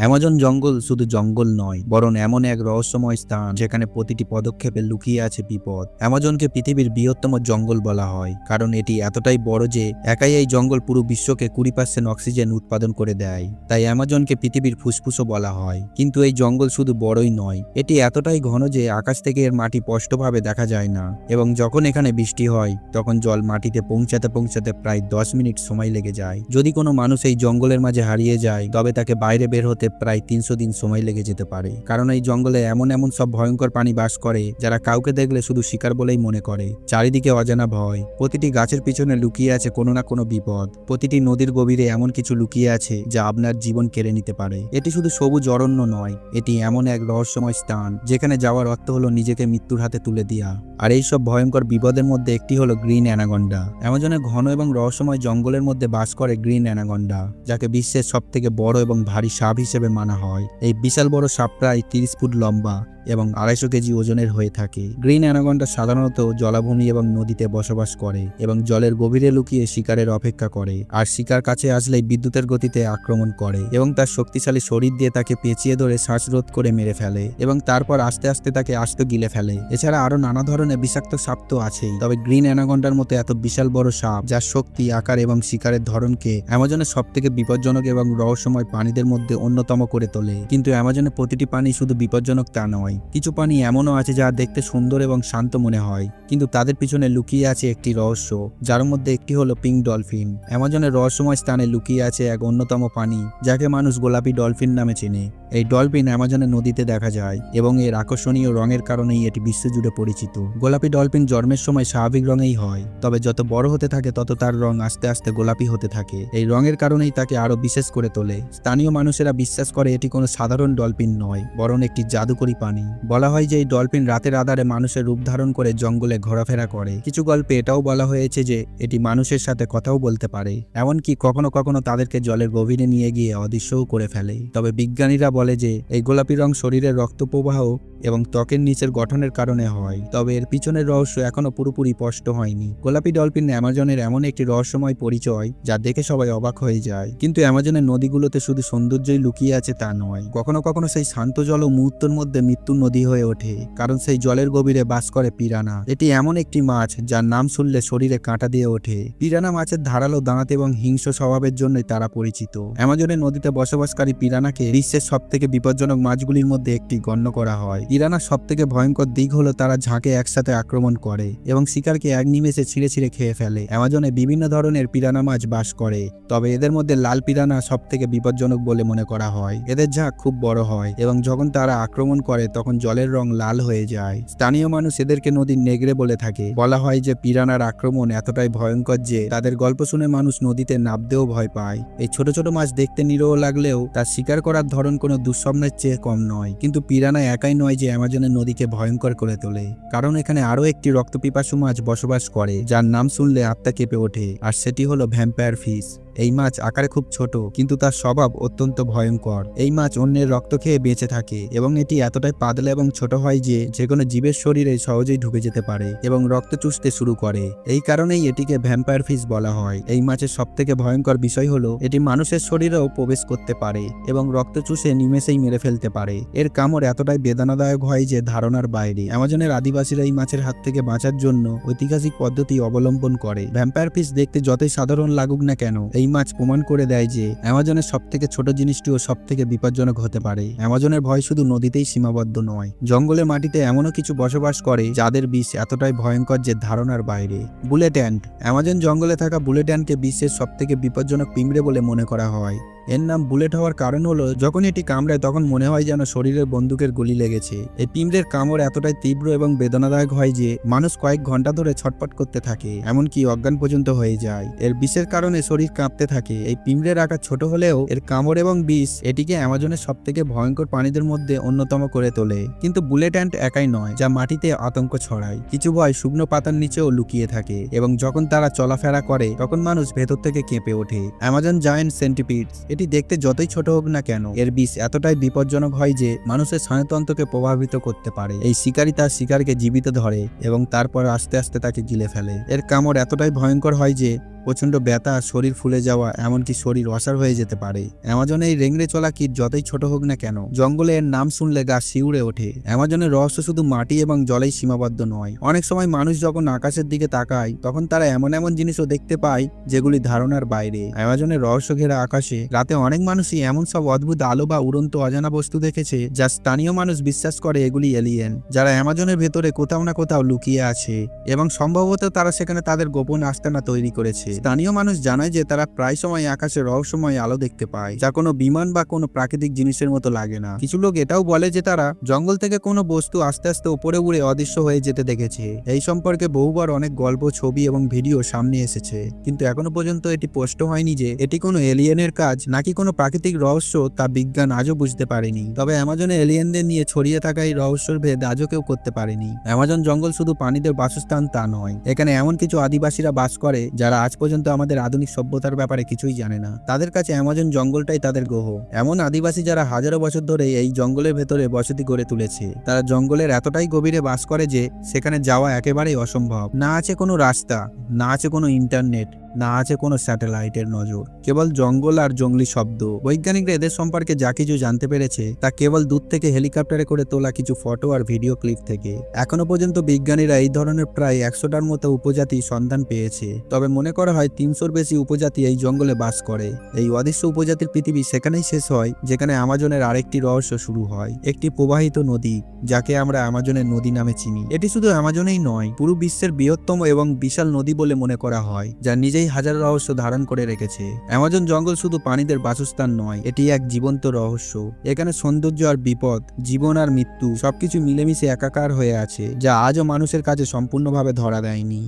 Amazon জঙ্গল শুধু জঙ্গল নয়, বরং এমন এক রহস্যময় স্থান যেখানে প্রতিটি পদক্ষেপে লুকিয়ে আছে বিপদ। অ্যামাজনকে পৃথিবীর বৃহত্তম জঙ্গল বলা হয়, কারণ এটি এতটাই বড় যে একাই এই জঙ্গল পুরো বিশ্বকে কুড়ি পার্সেন্ট অক্সিজেন উৎপাদন করে দেয়। তাই অ্যামাজনকে পৃথিবীর ফুসফুসও বলা হয়। কিন্তু এই জঙ্গল শুধু বড়ই নয়, এটি এতটাই ঘন যে আকাশ থেকে এর মাটি স্পষ্টভাবে দেখা যায় না। এবং যখন এখানে বৃষ্টি হয়, তখন জল মাটিতে পৌঁছাতে পৌঁছাতে প্রায় দশ মিনিট সময় লেগে যায়। যদি কোনো মানুষ এই জঙ্গলের মাঝে হারিয়ে যায়, তবে তাকে বাইরে বের হতে প্রায় তিনশো দিন সময় লেগে যেতে পারে। কারণ এই জঙ্গলে এমন এমন সব ভয়ঙ্কর প্রাণী বাস করে, যারা কাউকে দেখলে শুধু শিকার বলেই মনে করে। চারিদিকে অজানা ভয়। প্রতিটি গাছের পিছনে লুকিয়ে আছে কোনো না কোনো বিপদ। প্রতিটি নদীর গভীরে এমন কিছু লুকিয়ে আছে যা আপনার জীবন কেড়ে নিতে পারে। এটি শুধু সবুজ অরণ্য নয়, এটি এমন এক রহস্যময় স্থান, যেখানে যাওয়ার অর্থ হলো নিজেকে মৃত্যুর হাতে তুলে দেওয়া আর এই সব ভয়ঙ্কর বিপদের মধ্যে একটি হলো গ্রিন অ্যানাগন্ডা। অ্যামাজনের ঘন এবং রহস্যময় জঙ্গলের মধ্যে বাস করে গ্রিন অ্যানাগন্ডা, যাকে বিশ্বের সব থেকে বড় এবং ভারী সাপ হিসেবে মানা হয়। এই বিশাল বড় সাপ প্রায় তিরিশ ফুট লম্বা। এবং আড়াইশো কেজি ওজনের হয়ে থাকে। গ্রিন অ্যানাগন্ডা সাধারণত জলাভূমি এবং নদীতে বসবাস করে এবং জলের গভীরে লুকিয়ে শিকারের অপেক্ষা করে, আর শিকার কাছে আসলেই বিদ্যুতের গতিতে আক্রমণ করে এবং তার শক্তিশালী শরীর দিয়ে তাকে পেঁচিয়ে ধরে শ্বাসরোধ করে মেরে ফেলে এবং তারপর আস্তে আস্তে তাকে আস্ত গিলে ফেলে। এছাড়া আরও নানা ধরনের বিষাক্ত সাপ তো আছেই, তবে গ্রিন অ্যানাগন্ডার মতো এত বিশাল বড় সাপ, যার শক্তি, আকার এবং শিকারের ধরনকে অ্যামাজনের সব থেকে বিপজ্জনক এবং রহস্যময় প্রাণীদের মধ্যে অন্যতম করে তোলে। কিন্তু অ্যামাজনের প্রতিটি প্রাণী শুধু বিপজ্জনক তা নয় কিছু প্রাণী এমনও আছে যা দেখতে সুন্দর এবং শান্ত মনে হয়, কিন্তু তাদের পিছনে লুকিয়ে আছে একটি রহস্য, যার মধ্যে একটি হলো পিঙ্ক ডলফিন। অ্যামাজনের রহস্যময় স্থানে লুকিয়ে আছে এক অন্যতম প্রাণী, যাকে মানুষ গোলাপি ডলফিন নামে চেনে। এই ডলফিন অ্যামাজনের নদীতে দেখা যায়, এবং এর আকর্ষণীয় রঙের কারণেই এটি বিশ্বজুড়ে পরিচিত। গোলাপি ডলফিন জন্মের সময় স্বাভাবিক রঙেই হয়, তবে যত বড় হতে থাকে তত তার রং আস্তে আস্তে গোলাপি হতে থাকে। এই রঙের কারণেই তাকে আরও বিশেষ করে তোলে। স্থানীয় মানুষেরা বিশ্বাস করে এটি কোনো সাধারণ ডলফিন নয়, বরং একটি জাদুকরী প্রাণী। বলা হয় যে এই ডলফিন রাতের আধারে মানুষের রূপ ধারণ করে জঙ্গলে ঘোরাফেরা করে। কিছু গল্পে এটাও বলা হয়েছে যে এটি মানুষের সাথে কথাও বলতে পারে। এমনকি কখনো কখনো তাদেরকে জলের গভীরে নিয়ে গিয়ে অদৃশ্যও করে ফেলে। তবে বিজ্ঞানীরা বলে যে এই গোলাপি রং শরীরের রক্ত প্রবাহ এবং ত্বকের নিচের গঠনের কারণে হয়। তবে এর পিছনের রহস্য এখনও পুরোপুরি স্পষ্ট হয়নি। গোলাপি ডলফিন অ্যামাজনের এমন একটি রহস্যময় পরিচয় যা দেখে সবাই অবাক হয়ে যায়। কিন্তু অ্যামাজনের নদীগুলোতে শুধু সৌন্দর্যই লুকিয়ে আছে তা নয়। কখনো কখনো সেই শান্ত জল ও মুহূর্তের মধ্যে নদী হয়ে ওঠে, কারণ সেই জলের গভীরে বাস করে পিরানা। এটি এমন একটি মাছ যার নাম শুনলে শরীরে কাঁটা দিয়ে ওঠে। পিরানা মাছের ধারালো দাঁত এবং হিংস্র স্বভাবের জন্যই তারা পরিচিত। অ্যামাজনের নদীতে বসবাসকারী পিরানাকে বিশ্বের সব থেকে বিপজ্জনক মাছগুলির মধ্যে একটি গণ্য করা হয়। পিরানার সব থেকে ভয়ঙ্কর দিক হলো তারা ঝাঁকে একসাথে আক্রমণ করে এবং শিকারকে এক নিমেষে ছিঁড়ে ছিঁড়ে খেয়ে ফেলে। অ্যামাজনে বিভিন্ন ধরনের পিরানা মাছ বাস করে, তবে এদের মধ্যে লাল পিরানা সব থেকে বিপজ্জনক বলে মনে করা হয়। এদের ঝাঁক খুব বড় হয় এবং যখন তারা আক্রমণ করে তখন জলের রং লাল হয়ে যায়, স্থানীয় মানুষ এদেরকে নদীর নেগড়ে বলে থাকে। বলা হয় যে পিরানার আক্রমণ এতটাই ভয়ঙ্কর যে তাদের গল্প শুনে মানুষ নদীতে নামতেও ভয় পায়। এই ছোট ছোট মাছ দেখতে নিরহ লাগলেও তার শিকার করার ধরন কোনো দুঃস্বপ্নের চেয়ে কম নয়। কিন্তু পিরানা একাই নয় যে অ্যামাজনের নদীকে ভয়ঙ্কর করে তোলে। কারণ এখানে আরও একটি রক্তপিপাসু মাছ বসবাস করে, যার নাম শুনলে আত্মা কেঁপে ওঠে, আর সেটি হলো ভ্যাম্পায়ার ফিশ। এই মাছ আকারে খুব ছোট, কিন্তু তার স্বভাব অত্যন্ত ভয়ঙ্কর। এই মাছ অন্যের রক্ত খেয়ে বেঁচে থাকে এবং এটি এতটাই পাতলা এবং ছোট হয় যে যে কোনো জীবের শরীরে সহজেই ঢুকে যেতে পারে এবং রক্ত চুষতে শুরু করে। এই কারণেই এটিকে ভ্যাম্পায়ার ফিশ বলা হয়। এই মাছের সব থেকে ভয়ঙ্কর বিষয় হলো, এটি মানুষের শরীরেও প্রবেশ করতে পারে এবং রক্ত চুষে নিমেষেই মেরে ফেলতে পারে। এর কামড় এতটাই বেদনাদায়ক হয় যে ধারণার বাইরে। অ্যামাজনের আদিবাসীরা এই মাছের হাত থেকে বাঁচার জন্য ঐতিহাসিক পদ্ধতি অবলম্বন করে। ভ্যাম্পায়ার ফিশ দেখতে যতই সাধারণ লাগুক না কেন, এই মাছ প্রমাণ করে দেয় যে অ্যামাজনের সব থেকে ছোট জিনিসটিও সব থেকে বিপজ্জনক হতে পারে। অ্যামাজনের ভয় শুধু নদীতেই সীমাবদ্ধ নয়, জঙ্গলের মাটিতে এমনও কিছু বসবাস করে যাদের বিষ এতটাই ভয়ঙ্কর যে ধারণার বাইরে। বুলেট অ্যান্ড, অ্যামাজন জঙ্গলে থাকা বুলেট অ্যান্ডকে বিশ্বের সব থেকে বিপজ্জনক পিঁমড়ে বলে মনে করা হয়। এর নাম বুলেট হওয়ার কারণ হলো, যখন এটি কামড়ায় তখন মনে হয় যেন শরীরের বন্দুকের গুলি লেগেছে। এই পিঁমড়ের কামড় এতটাই তীব্র এবং বেদনাদায়ক হয় যে মানুষ কয়েক ঘণ্টা ধরে ছটপট করতে থাকে, এমনকি অজ্ঞান পর্যন্ত হয়ে যায়। এর বিষের কারণে শরীর কাঁপতে থাকে। এই পিঁমড়ের আকার ছোট হলেও এর কামড় এবং বিষ এটিকে অ্যামাজনের সব থেকে ভয়ঙ্কর প্রাণীদের মধ্যে অন্যতম করে তোলে। কিন্তু বুলেট অ্যান্ট একাই নয়, যা মাটিতে আতঙ্ক ছড়ায়। কিছু ভয় শুকনো পাতার নিচেও লুকিয়ে থাকে এবং যখন তারা চলাফেরা করে, তখন মানুষ ভেতর থেকে কেঁপে ওঠে। অ্যামাজন জায়েন্ট সেন্টিপিডস, এটি দেখতে যতই ছোট হোক না কেন, এর বিষ এতটাই বিপজ্জনক হয় যে মানুষের স্নায়ুতন্ত্রকে প্রভাবিত করতে পারে। এই শিকারী তার শিকারকে জীবিত ধরে এবং তারপর আস্তে আস্তে তাকে গিলে ফেলে। এর কামড় এতটাই ভয়ঙ্কর হয় যে প্রচণ্ড ব্যথা, শরীর ফুলে যাওয়া, এমনকি শরীর অসার হয়ে যেতে পারে। অ্যামাজনে এই রেংড়ে চলা কীট যতই ছোট হোক না কেন, জঙ্গলে এর নাম শুনলে গা শিউড়ে ওঠে। অ্যামাজনের রহস্য শুধু মাটি এবং জলেই সীমাবদ্ধ নয়। অনেক সময় মানুষ যখন আকাশের দিকে তাকায়, তখন তারা এমন এমন জিনিসও দেখতে পায়, যেগুলি ধারণার বাইরে। অ্যামাজনের রহস্য ঘেরা আকাশে, রাতে অনেক মানুষই এমন সব অদ্ভুত আলো বা উড়ন্ত অজানা বস্তু দেখেছে, যা স্থানীয় মানুষ বিশ্বাস করে এগুলি এলিয়েন যারা অ্যামাজনের ভেতরে কোথাও না কোথাও লুকিয়ে আছে। এবং সম্ভবত তারা সেখানে তাদের গোপন আস্তানা তৈরি করেছে। স্থানীয় মানুষ জানায় যে তারা প্রায় সময় আকাশে রহস্যময় আলো দেখতে পায়, যা কোনো বিমান বা কোনো প্রাকৃতিক জিনিসের মতো লাগে না। কিছু লোক এটাও বলে যে তারা জঙ্গল থেকে কোনো বস্তু আস্তে আস্তে উপরে উড়ে অদৃশ্য হয়ে যেতে দেখেছে। এই সম্পর্কে বহুবার অনেক গল্প, ছবি এবং ভিডিও সামনে এসেছে। কিন্তু এখনও পর্যন্ত এটি স্পষ্ট হয়নি যে এটি কোনো এলিয়েনের কাজ নাকি কোনো প্রাকৃতিক রহস্য তা বিজ্ঞান আজও বুঝতে পারেনি। তবে অ্যামাজনে এলিয়েনদের নিয়ে ছড়িয়ে থাকা এই রহস্যের ভেদ আজও কেউ করতে পারেনি। অ্যামাজন জঙ্গল শুধু প্রাণীদের বাসস্থান তা নয়, এখানে এমন কিছু আদিবাসীরা বাস করে যারা আজ পর্যন্ত আমাদের আধুনিক সভ্যতার ব্যাপারে কিছুই জানে না। তাদের কাছে অ্যামাজন জঙ্গলটাই তাদের গ্রহ। এমন আদিবাসী যারা হাজারো বছর ধরে এই জঙ্গলের ভেতরে বসতি গড়ে তুলেছে, তারা জঙ্গলের এতটাই গভীরে বাস করে যে সেখানে যাওয়া একেবারেই অসম্ভব। না আছে কোনো রাস্তা, না আছে কোনো ইন্টারনেট না আছে কোনো স্যাটেলাইটের নজর। কেবল জঙ্গল আর জঙ্গলি শব্দ। বৈজ্ঞানিকরা এদের সম্পর্কে যা কিছু জানতে পেরেছে, তা কেবল দূর থেকে হেলিকপ্টারে করে তোলা কিছু ফটো আর ভিডিও ক্লিপ থেকে। এখনও পর্যন্ত বিজ্ঞানীরা এই ধরনের প্রায় একশোটার মতো উপজাতি সন্ধান পেয়েছে। তবে মনে করা হয় তিনশোর বেশি উপজাতি এই জঙ্গলে বাস করে। এই অদৃশ্য উপজাতির পৃথিবী সেখানেই শেষ হয়, যেখানে আমাজনের আরেকটি রহস্য শুরু হয়। একটি প্রবাহিত নদী, যাকে আমরা আমাজনের নদী নামে চিনি। এটি শুধু আমাজনেই নয়, পুরো বিশ্বের বৃহত্তম এবং বিশাল নদী বলে মনে করা হয়, যা নিজেই হাজার রহস্য ধারণ করে রেখেছে। অ্যামাজন জঙ্গল শুধু প্রাণীদের বাসস্থান নয়, এটি এক জীবন্ত রহস্য। এখানে সৌন্দর্য আর বিপদ, জীবন আর মৃত্যু সবকিছু মিলেমিশে একাকার হয়ে আছে, যা আজও মানুষের কাছে সম্পূর্ণভাবে ধরা দেয়নি।